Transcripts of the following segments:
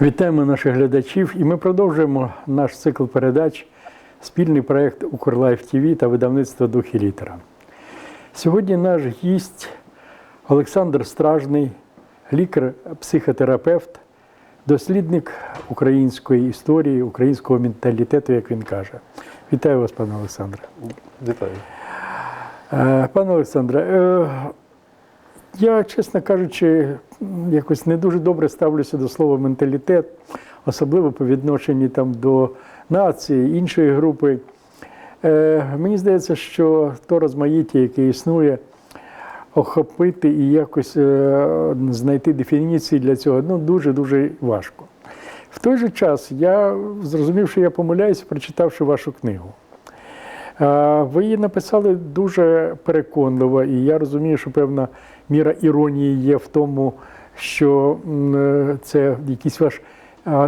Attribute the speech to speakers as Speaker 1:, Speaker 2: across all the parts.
Speaker 1: Вітаємо наших глядачів, і ми продовжуємо наш цикл передач спільний проєкт Укрлайф ТВ та видавництво Дух і літера. Сьогодні наш гість Олександр Стражний, лікар-психотерапевт, дослідник української історії, українського менталітету, як він каже. Вітаю вас, пане Олександре.
Speaker 2: Вітаю.
Speaker 1: Е, Пане Олександре, е, я, чесно кажучи, якось не дуже добре ставлюся до слова менталітет, особливо по відношенню там, до нації, іншої групи. Е, Мені здається, що то розмаїття, яке існує, охопити і якось е, знайти дефініції для цього ну, дуже-дуже важко. В той же час я зрозумів, що я помиляюся, прочитавши вашу книгу. Е, Ви її написали дуже переконливо, і я розумію, що певна міра іронії є в тому, що е, це якийсь ваш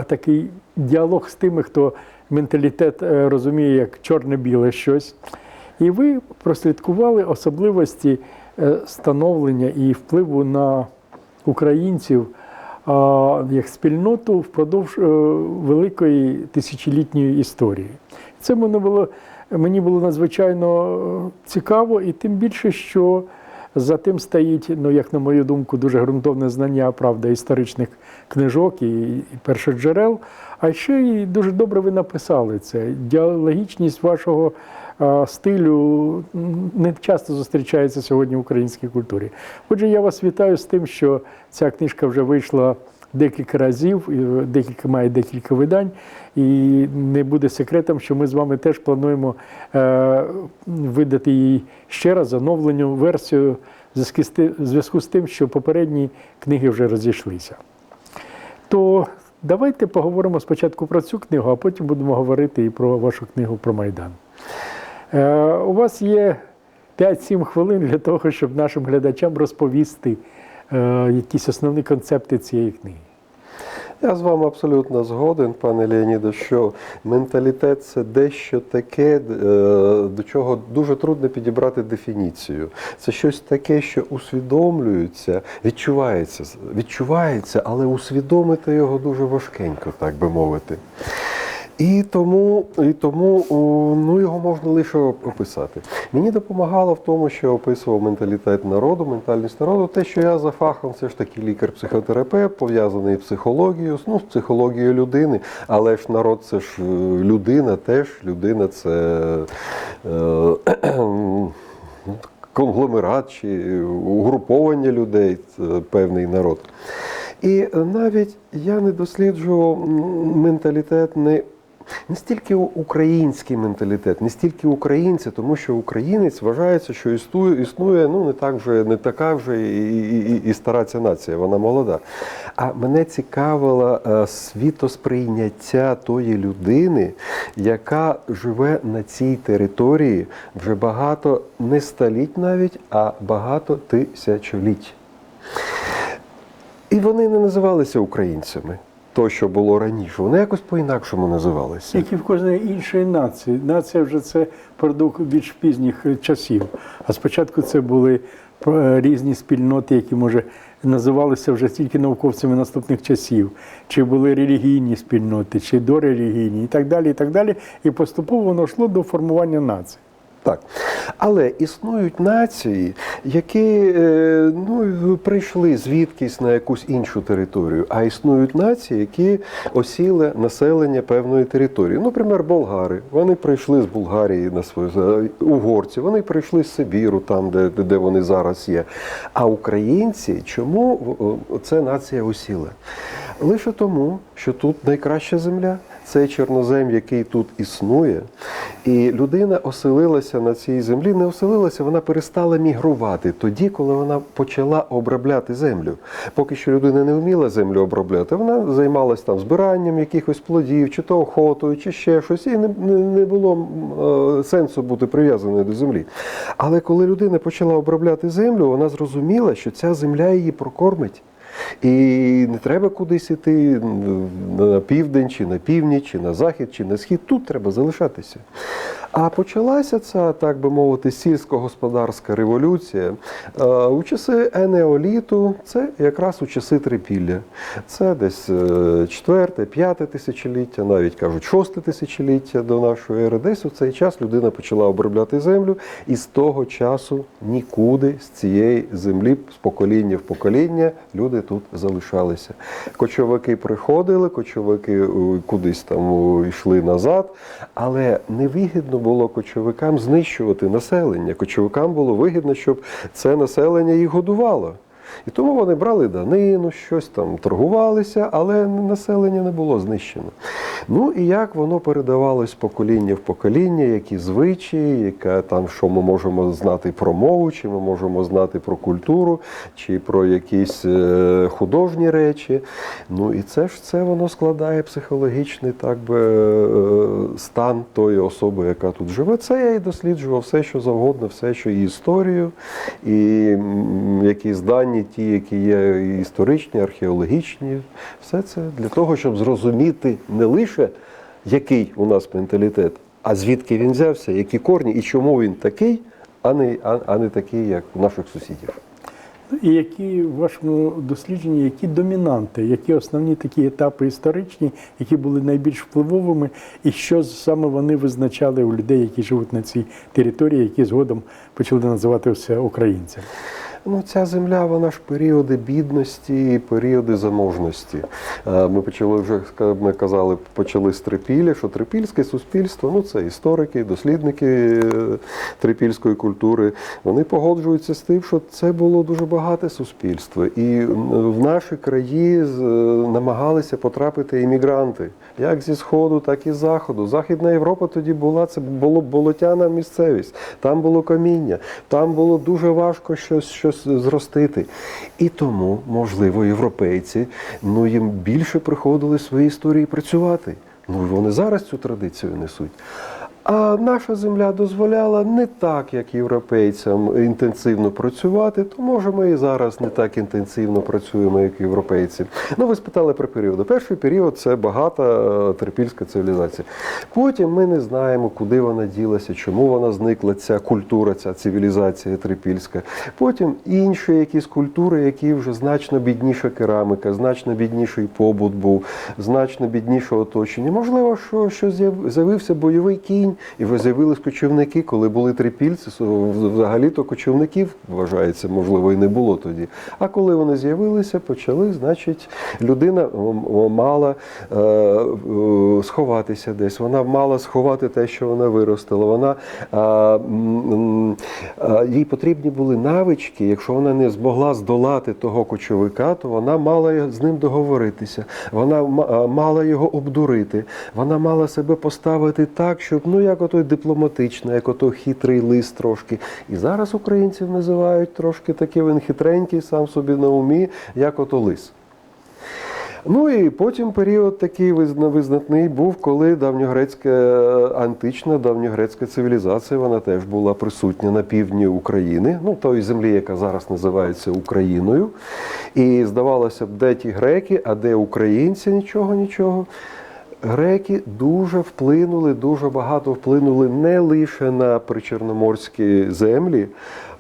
Speaker 1: такий діалог з тими, хто менталітет е, розуміє як чорне-біле щось. І ви прослідкували особливості е, становлення і впливу на українців як спільноту впродовж великої тисячолітньої історії. Це мене було, мені було надзвичайно цікаво, і тим більше, що за тим стоїть, ну як на мою думку, дуже ґрунтовне знання правда історичних книжок і, перших першоджерел. А ще й дуже добре ви написали це. Діалогічність вашого стилю не часто зустрічається сьогодні в українській культурі. Отже, я вас вітаю з тим, що ця книжка вже вийшла декілька разів, е, декілька має декілька видань, і не буде секретом, що ми з вами теж плануємо е, видати її ще раз оновлену версію в зв'язку з тим, що попередні книги вже розійшлися. То давайте поговоримо спочатку про цю книгу, а потім будемо говорити і про вашу книгу про Майдан. Е, у вас є 5-7 хвилин для того, щоб нашим глядачам розповісти якісь основні концепти цієї книги.
Speaker 2: Я з вами абсолютно згоден, пане Леоніде, що менталітет це дещо таке, е, до чого дуже трудно підібрати дефініцію. Це щось таке, що усвідомлюється, відчувається, відчувається, але усвідомити його дуже важкенько, так би мовити. І тому, і тому ну, його можна лише описати. Мені допомагало в тому, що я описував менталітет народу, ментальність народу, те, що я за фахом все ж таки лікар-психотерапевт, пов'язаний з психологією, ну, з психологією людини, але ж народ це ж е, людина теж, людина це. Е, Конгломерат чи угруповання людей, це певний народ. І навіть я не досліджував менталітет не, стільки український менталітет, не стільки українці, тому що українець вважається, що існує, існує ну не так вже, не така вже і, і, і, і стара ця нація, вона молода. А мене цікавило е, світосприйняття тої людини, яка живе на цій території вже багато не століть навіть, а багато тисячоліть. І вони не називалися українцями, то, що було раніше. Вони якось по-інакшому називалися.
Speaker 1: Як і в кожної іншої нації. Нація вже це продукт більш пізніх часів. А спочатку це були е, різні спільноти, які, може, називалися вже тільки науковцями наступних часів, чи були релігійні спільноти, чи дорелігійні, і так далі. І так далі. І поступово воно йшло до формування нації.
Speaker 2: Так. Але існують нації, які е, ну, прийшли звідкись на якусь іншу територію, а існують нації, які осіли населення певної території. Ну, Наприклад, болгари. Вони прийшли з Болгарії на свою угорці, вони прийшли з Сибіру, там, де, де вони зараз є. А українці, чому це нація осіла? Лише тому, що тут найкраща земля. Це чорнозем, який тут існує, і людина оселилася на цій землі, не оселилася, вона перестала мігрувати тоді, коли вона почала обробляти землю. Поки що людина не вміла землю обробляти, вона займалася там збиранням якихось плодів, чи то охотою, чи ще щось, і не, не, було е, сенсу бути прив'язаною до землі. Але коли людина почала обробляти землю, вона зрозуміла, що ця земля її прокормить. І не треба кудись іти на південь, чи на північ, чи на захід, чи на схід. Тут треба залишатися. А почалася ця, так би мовити, сільськогосподарська революція е, у часи енеоліту, це якраз у часи трипілля. Це десь е, четверте, п'яте тисячоліття, навіть кажуть, шосте тисячоліття до нашої ери. Десь у цей час людина почала обробляти землю, і з того часу нікуди з цієї землі, з покоління в покоління, люди тут залишалися. Кочовики приходили, кочовики е, кудись там йшли назад, але невигідно було кочовикам знищувати населення. Кочовикам було вигідно, щоб це населення їх годувало. І тому вони брали данину, щось там торгувалися, але населення не було знищено. Ну і як воно передавалось з покоління в покоління, які звичаї, яка там, що ми можемо знати про мову, чи ми можемо знати про культуру, чи про якісь е, художні речі. Ну і це ж це воно складає психологічний так би, е, стан тої особи, яка тут живе. Це я і досліджував все, що завгодно, все, що і історію, і якісь дані, ті, які є історичні, археологічні, все це для того, щоб зрозуміти не лише який у нас менталітет, а звідки він взявся, які корні і чому він такий, а не, а, а не такий, як у наших сусідів.
Speaker 1: І які в вашому дослідженні, які домінанти, які основні такі етапи історичні, які були найбільш впливовими, і що саме вони визначали у людей, які живуть на цій території, які згодом почали називатися українцями?
Speaker 2: Ну, ця земля, вона ж періоди бідності, і періоди заможності. Е, Ми почали вже ми казали, почали з трипілля, що трипільське суспільство, ну це історики, дослідники е, трипільської культури. Вони погоджуються з тим, що це було дуже багате суспільство, і в наші краї намагалися потрапити іммігранти, як зі сходу, так і з заходу. Західна Європа тоді була це було болотяна місцевість. Там було каміння, там було дуже важко щось, щось зростити. І тому, можливо, європейці ну їм більше приходили свої історії працювати. Ну вони зараз цю традицію несуть. А наша земля дозволяла не так, як європейцям, інтенсивно працювати, то може ми і зараз не так інтенсивно працюємо, як європейці. Ну, ви спитали про періоди. Перший період це багата е, трипільська цивілізація. Потім ми не знаємо, куди вона ділася, чому вона зникла, ця культура, ця цивілізація трипільська. Потім інші якісь культури, які вже значно бідніша кераміка, значно бідніший побут був, значно бідніше оточення. Можливо, що, що з'яв- з'явився бойовий кінь, і вже з'явились кочівники, коли були трипільці, взагалі-то кочівників, вважається, можливо, і не було тоді. А коли вони з'явилися, почали, значить, людина мала е, е, сховатися десь, вона мала сховати те, що вона виростила. Вона, е, е, їй потрібні були навички, якщо вона не змогла здолати того кочовика, то вона мала з ним договоритися, вона е, мала його обдурити, вона мала себе поставити так, щоб ну як ото дипломатично, як ото хитрий лист трошки. І зараз українців називають трошки такий він хитренький, сам собі на умі, як ото лис. Ну і потім період такий визнатний був, коли давньогрецька е, антична давньогрецька цивілізація вона теж була присутня на півдні України, ну тої землі, яка зараз називається Україною. І здавалося б, де ті греки, а де українці, нічого, нічого. Греки дуже вплинули, дуже багато вплинули не лише на причорноморські землі.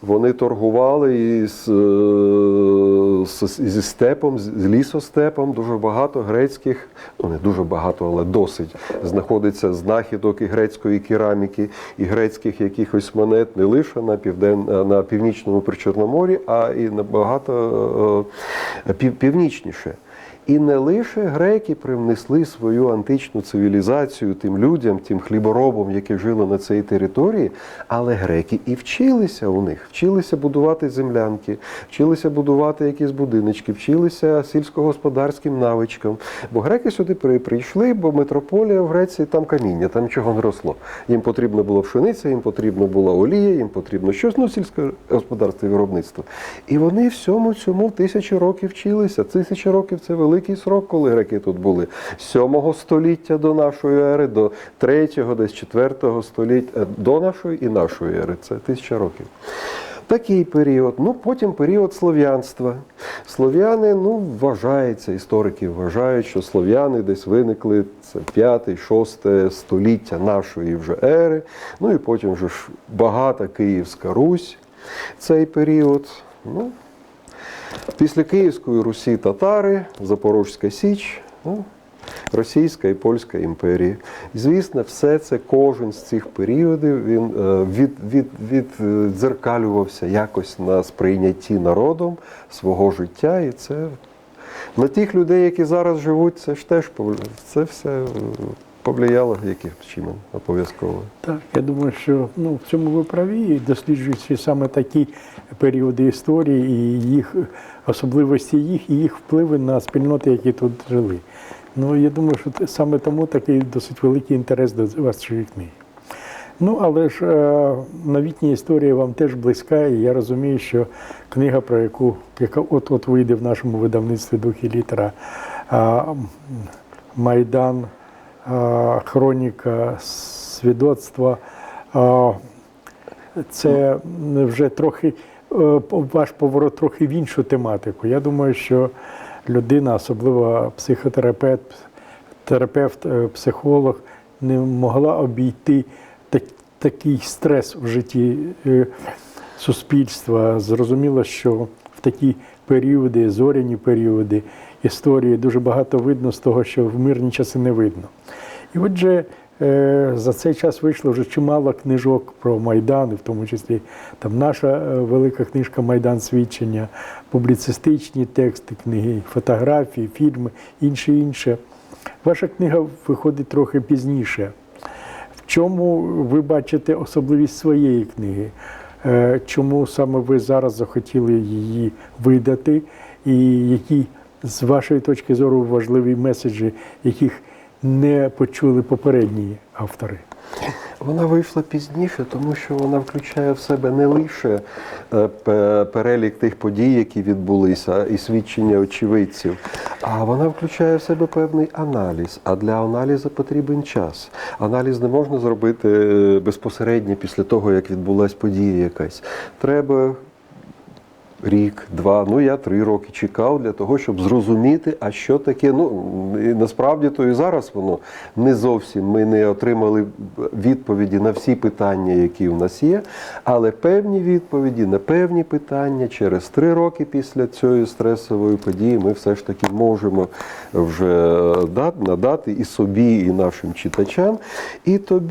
Speaker 2: Вони торгували із, е, зі степом, з лісостепом. Дуже багато грецьких, ну не дуже багато, але досить знаходиться знахідок і грецької кераміки, і грецьких якихось монет не лише на півден, на північному причорноморі, а і набагато е, пів, північніше. І не лише греки привнесли свою античну цивілізацію тим людям, тим хліборобам, які жили на цій території, але греки і вчилися у них, вчилися будувати землянки, вчилися будувати якісь будиночки, вчилися сільськогосподарським навичкам. Бо греки сюди при- прийшли, бо метрополія в Греції там каміння, там нічого не росло. Їм потрібно було пшениця, їм потрібно була олія, їм потрібно щось, ну сільське господарство і виробництво. І вони всьому цьому тисячі років вчилися. Тисячі років це великий срок, коли греки тут були. З 7 століття до нашої ери, до 3, десь 4 століття е, до нашої і нашої ери. Це тисяча років. Такий період. Ну, потім період слов'янства. Слов'яни, ну, вважається, історики вважають, що слов'яни десь виникли це 5-6 століття нашої вже ери. Ну і потім вже ж багата Київська Русь цей період. Ну, Після Київської Русі татари, Запорозька Січ, ну, Російська і Польська імперії. Звісно, все це кожен з цих періодів він е, від, від, віддзеркалювався якось на сприйнятті народом свого життя. І це на тих людей, які зараз живуть, це ж теж це все е, повлияло яким чином обов'язково.
Speaker 1: Так, я думаю, що ну, в цьому ви праві, досліджуючи саме такі періоди історії і їх особливості їх і їх впливи на спільноти, які тут жили. Ну, я думаю, що саме тому такий досить великий інтерес до вашої книги. Ну, але ж е, новітня історія вам теж близька, і я розумію, що книга, про яку яка от-от вийде в нашому видавництві духі літера Майдан, хроніка, свідоцтва. Це вже трохи е, ваш поворот трохи в іншу тематику. Я думаю, що людина, особливо психотерапевт, терапевт, е, психолог, не могла обійти так- такий стрес в житті е, суспільства. Зрозуміло, що в такі періоди, зоряні періоди історії дуже багато видно з того, що в мирні часи не видно. І отже, е, за цей час вийшло вже чимало книжок про Майдан, і в тому числі там наша е, велика книжка Майдан свідчення, публіцистичні тексти, книги, фотографії, фільми, інше інше. Ваша книга виходить трохи пізніше. В чому ви бачите особливість своєї книги? Е, Чому саме ви зараз захотіли її видати? І які з вашої точки зору важливі меседжі, яких не почули попередні автори?
Speaker 2: Вона вийшла пізніше, тому що вона включає в себе не лише е, перелік тих подій, які відбулися, і свідчення очевидців, а вона включає в себе певний аналіз. А для аналізу потрібен час. Аналіз не можна зробити е, безпосередньо після того, як відбулася подія якась. Треба рік, два, ну я три роки чекав для того, щоб зрозуміти, а що таке. Ну насправді то і зараз воно не зовсім. Ми не отримали відповіді на всі питання, які в нас є, але певні відповіді на певні питання через три роки після цієї стресової події ми все ж таки можемо вже надати і собі, і нашим читачам. І то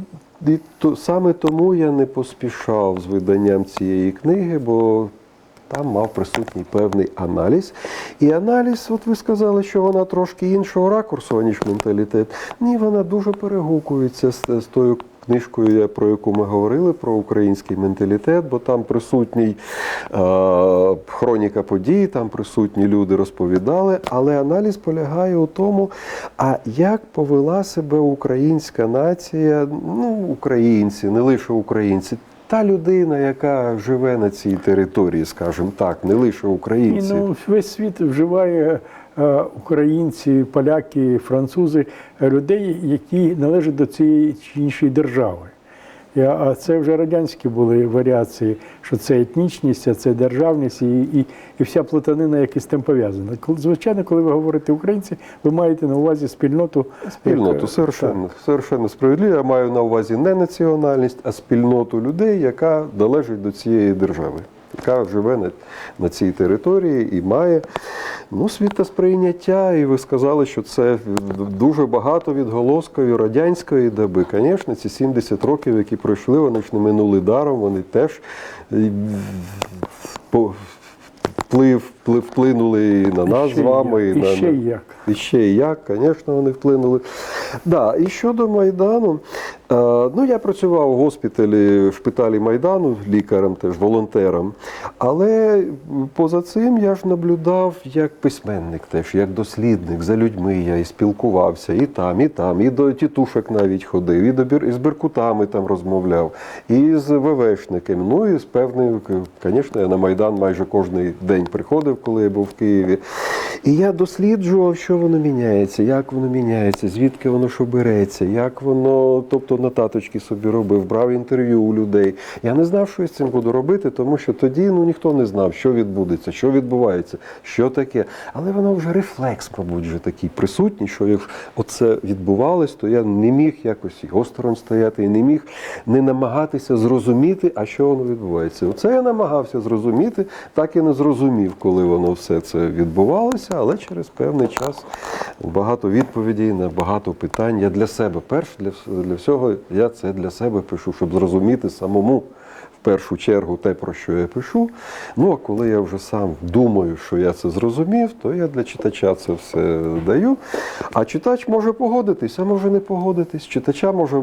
Speaker 2: і то саме тому я не поспішав з виданням цієї книги, бо там мав присутній певний аналіз. І аналіз, от ви сказали, що вона трошки іншого ракурсу, ніж менталітет. Ні, вона дуже перегукується з, з тою книжкою, про яку ми говорили, про український менталітет, бо там присутній е, хроніка подій, там присутні люди розповідали, але аналіз полягає у тому, а як повела себе українська нація, ну, українці, не лише українці. Та людина, яка живе на цій території, скажімо так, не лише
Speaker 1: І,
Speaker 2: українці.
Speaker 1: ну, весь світ вживає е, українці, поляки, французи, е, людей, які належать до цієї чи іншої держави. А це вже радянські були варіації, що це етнічність, а це державність і, і, і вся плутанина, яка з тим пов'язана. Звичайно, коли ви говорите українці, ви маєте на увазі спільноту.
Speaker 2: Спільноту, совершенно, совершенно справедливо. Я маю на увазі не національність, а спільноту людей, яка належить до цієї держави, яка живе на, на цій території і має ну, світосприйняття. І ви сказали, що це дуже багато відголоскою радянської доби. Звісно, ці 70 років, які пройшли, вони ж не минули даром, вони теж е, вплив, вплинули і на нас з вами, і,
Speaker 1: і
Speaker 2: на,
Speaker 1: ще як.
Speaker 2: і ще і як, звісно, вони вплинули. Да, і щодо Майдану, е, ну я працював у госпіталі в шпиталі Майдану лікарем, теж волонтером. Але поза цим я ж наблюдав як письменник, теж як дослідник за людьми. Я і спілкувався і там, і там, і до тітушок навіть ходив, і до бір, і з беркутами там розмовляв, і з ВВшниками. Ну і з певною, звісно, я на Майдан майже кожен день приходив, коли я був в Києві. І я досліджував, що воно міняється, як воно міняється, звідки воно що береться, як воно, тобто нотаточки собі робив, брав інтерв'ю у людей. Я не знав, що я з цим буду робити, тому що тоді ну, ніхто не знав, що відбудеться, що відбувається, що таке. Але воно вже рефлекс, мабуть, вже такий присутній, що якщо оце відбувалось, то я не міг якось і осторонь стояти, і не міг не намагатися зрозуміти, а що воно відбувається. Оце я намагався зрозуміти, так і не зрозумів, коли воно все це відбувалося, але через певний час багато відповідей на багато питань. Я для себе перш для, для всього я це для себе пишу, щоб зрозуміти самому. Першу чергу те, про що я пишу. Ну а коли я вже сам думаю, що я це зрозумів, то я для читача це все даю. А читач може погодитись, а може не погодитись. Читача може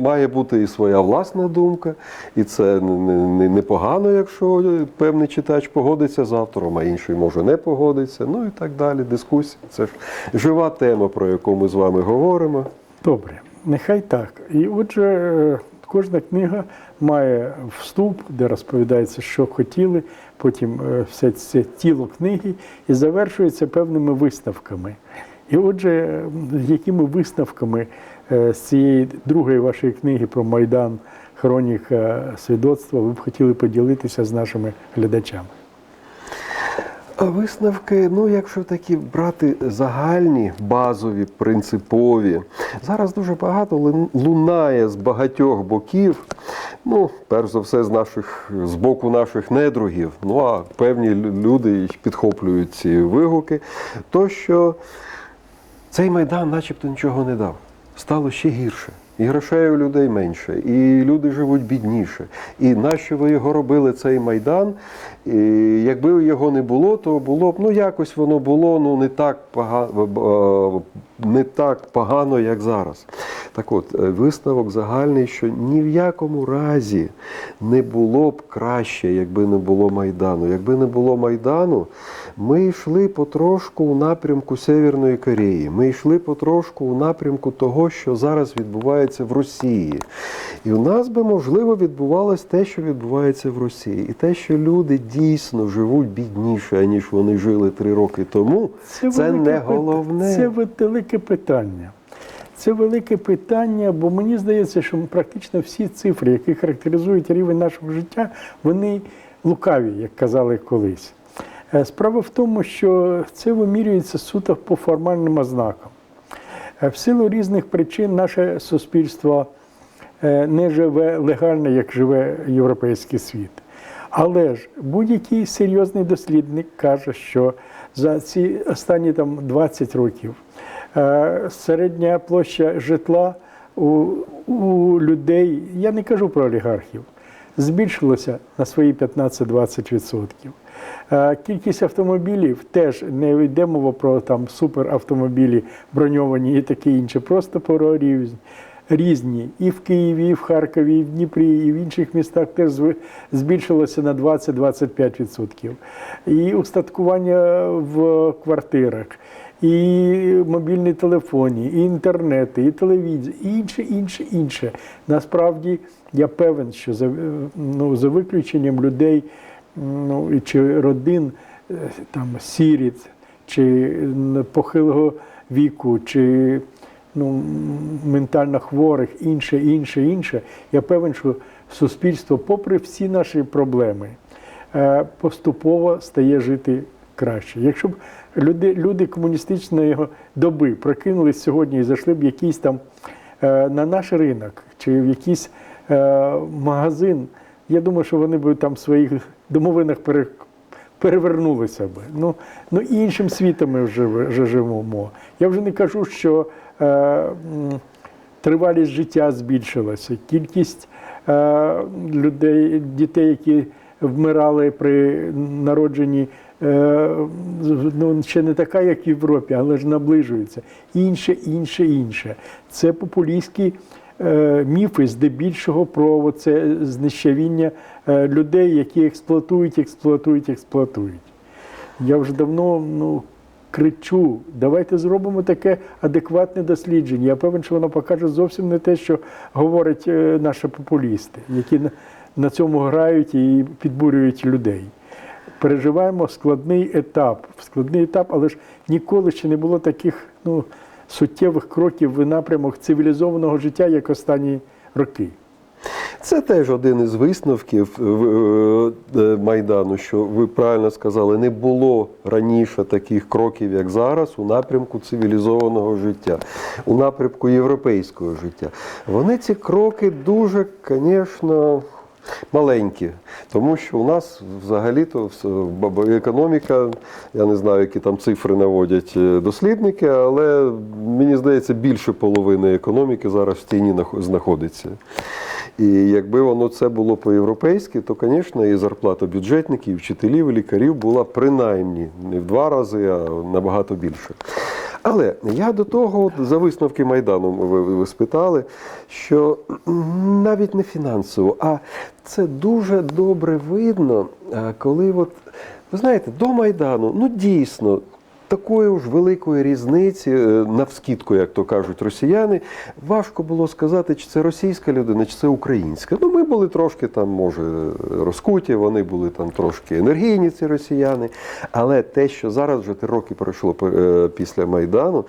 Speaker 2: має бути і своя власна думка, і це не- не- не- непогано, якщо певний читач погодиться з автором, а інший може не погодиться. Ну і так далі. Дискусія. Це ж жива тема, про яку ми з вами говоримо.
Speaker 1: Добре, нехай так. І отже, кожна книга має вступ, де розповідається, що хотіли, потім е, все це тіло книги і завершується певними виставками. І отже, якими виставками е, з цієї другої вашої книги про Майдан Хроніка свідоцтва ви б хотіли поділитися з нашими глядачами?
Speaker 2: Висновки, ну якщо такі брати загальні, базові, принципові, зараз дуже багато лунає з багатьох боків. Ну, перш за все, з наших з боку наших недругів. Ну а певні люди підхоплюють ці вигуки. То що цей майдан, начебто, нічого не дав. Стало ще гірше. І грошей у людей менше, і люди живуть бідніше. І нащо ви його робили, цей майдан? І якби його не було, то було б ну якось воно було ну не так погано, не так погано, як зараз. Так от, е, висновок загальний, що ні в якому разі не було б краще, якби не було Майдану. Якби не було Майдану, ми йшли потрошку у напрямку Северної Кореї. Ми йшли потрошку у напрямку того, що зараз відбувається в Росії. І у нас би, можливо, відбувалось те, що відбувається в Росії. І те, що люди дійсно живуть бідніше, ніж вони жили три роки тому, це,
Speaker 1: велике
Speaker 2: не головне.
Speaker 1: Це велике питання. Це велике питання, бо мені здається, що практично всі цифри, які характеризують рівень нашого життя, вони лукаві, як казали колись. Е, Справа в тому, що це вимірюється суто по формальним ознакам. Е, В силу різних причин наше суспільство е, не живе легально, як живе європейський світ. Але ж будь-який серйозний дослідник каже, що за ці останні там 20 років е, середня площа житла у, у людей, я не кажу про олігархів, збільшилося на свої 15-20%. Е, Кількість автомобілів теж не йде мова про там суперавтомобілі броньовані і таке інше, просто про різні. І в Києві, і в Харкові, і в Дніпрі, і в інших містах теж збільшилося на 20-25%. І устаткування в квартирах, і мобільні телефони, і інтернети, і телевізія, і інше, інше, інше. Насправді я певен, що за, ну, за виключенням людей ну, чи родин е, там сіріт, чи похилого віку, чи ну, ментально хворих, інше, інше, інше. Я певен, що суспільство, попри всі наші проблеми, е, поступово стає жити краще. Якщо б люди, люди комуністичної доби прокинулись сьогодні і зайшли б якийсь там е, на наш ринок чи в якийсь магазин, я думаю, що вони б там в своїх домовинах пере, перевернулися б. Ну, ну іншим світом ми вже, вже живемо. Я вже не кажу, що е, тривалість життя збільшилася, кількість е, людей, дітей, які вмирали при народженні, е, ну, ще не така, як в Європі, але ж наближується. Інше, інше, інше. Це популістські міфи здебільшого про це знищавіння е, людей, які експлуатують, експлуатують, експлуатують. Я вже давно ну, кричу, давайте зробимо таке адекватне дослідження. Я певен, що воно покаже зовсім не те, що говорять е, наші популісти, які на цьому грають і підбурюють людей. переживаємо складний етап. Складний етап, але ж ніколи ще не було таких ну, суттєвих кроків в напрямок цивілізованого життя, як останні роки.
Speaker 2: Це теж один із висновків е, е, Майдану, що ви правильно сказали, не було раніше таких кроків, як зараз, у напрямку цивілізованого життя, у напрямку європейського життя. Вони ці кроки дуже, звісно. Маленькі, тому що у нас взагалі-то економіка, я не знаю, які там цифри наводять е, дослідники, але мені здається, більше половини економіки зараз в тіні знаходиться. І якби воно це було по-європейськи, то, звісно, і зарплата бюджетників, і вчителів, і лікарів була принаймні не в два рази, а набагато більше. Але я до того, от, за висновки Майдану, ви, ви спитали, що навіть не фінансово, а це дуже добре видно, коли от, ви знаєте, до Майдану, ну дійсно, Такої ж великої різниці, е, навскідку, як то кажуть росіяни, важко було сказати, чи це російська людина, чи це українська. Ну, ми були трошки там, може, розкуті, вони були там трошки енергійні, ці росіяни. Але те, що зараз вже три роки пройшло е, після Майдану,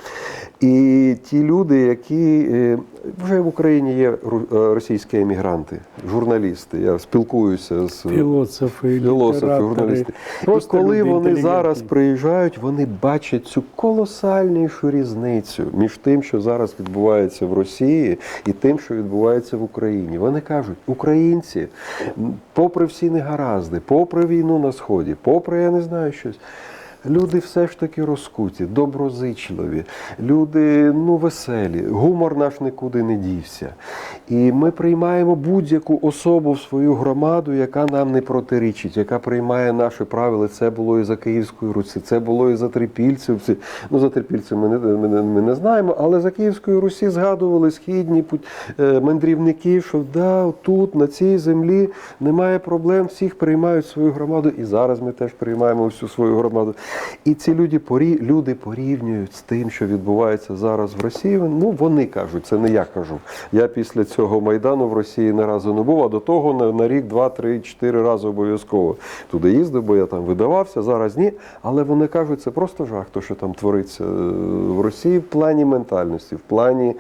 Speaker 2: і ті люди, які е, вже в Україні є російські емігранти, журналісти, я спілкуюся з
Speaker 1: Філософи,
Speaker 2: філософи, журналісти. і коли вони зараз приїжджають, вони бачать цю колосальнішу різницю між тим, що зараз відбувається в Росії, і тим, що відбувається в Україні. Вони кажуть, українці, попри всі негаразди, попри війну на сході, попри я не знаю щось. Люди все ж таки розкуті, доброзичливі, люди ну веселі, гумор наш нікуди не дівся. І ми приймаємо будь-яку особу в свою громаду, яка нам не протирічить, яка приймає наші правила. Це було і за Київською Русі, це було і за трипільцівці. Ну за трипільців ми не, ми, не, ми не знаємо, але за Київською Русі згадували східні е, мандрівники, що да, тут, на цій землі немає проблем, всіх приймають свою громаду, і зараз ми теж приймаємо всю свою громаду. І ці люди, порі, люди порівнюють з тим, що відбувається зараз в Росії. Ну, вони кажуть, це не я кажу. Я після цього майдану в Росії не разу не був, а до того на, на рік, два, три, чотири рази обов'язково туди їздив, бо я там видавався, зараз ні. Але вони кажуть, це просто жах, то, що там твориться е, в Росії в плані ментальності, в плані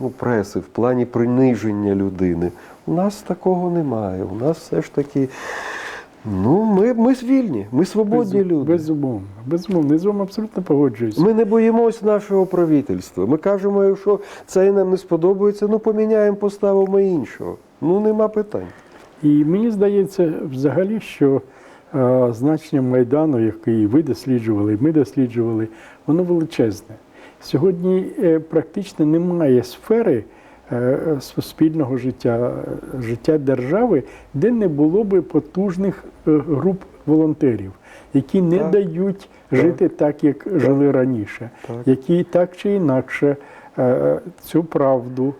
Speaker 2: ну, преси, в плані приниження людини. У нас такого немає. У нас все ж таки. Ну, ми, ми вільні, ми свободні
Speaker 1: Без-
Speaker 2: люди.
Speaker 1: Безумовно, безумовно, я з вами абсолютно погоджуюсь.
Speaker 2: Ми не боїмось нашого правительства. Ми кажемо, якщо це нам не сподобається, ну поміняємо, поставимо іншого. Ну нема питань.
Speaker 1: І мені здається, взагалі, що е, значення Майдану, який ви досліджували, ми досліджували, воно величезне. Сьогодні е, практично немає сфери суспільного життя, е, життя держави, де не було би потужних е, груп волонтерів, які не
Speaker 2: Так.
Speaker 1: дають жити так, як жили раніше,
Speaker 2: Так.
Speaker 1: які так чи інакше е, цю правду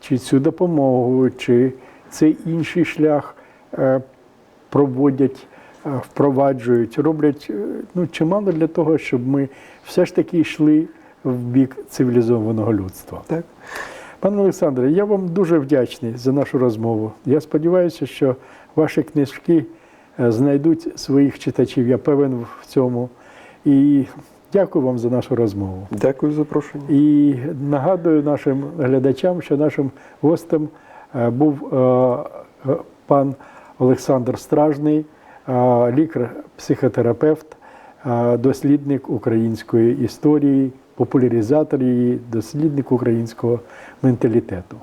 Speaker 1: чи цю допомогу, чи цей інший шлях е, проводять, е, впроваджують, роблять е, ну, чимало для того, щоб ми все ж таки йшли в бік цивілізованого людства.
Speaker 2: Так.
Speaker 1: Пане Олександре, я вам дуже вдячний за нашу розмову. Я сподіваюся, що ваші книжки е, знайдуть своїх читачів. Я певен в цьому. І дякую вам за нашу розмову.
Speaker 2: Дякую за запрошення.
Speaker 1: І нагадую нашим глядачам, що нашим гостем е, був е, пан Олександр Стражний, лікар-психотерапевт, дослідник української історії, популяризатор її, дослідник українського менталітету.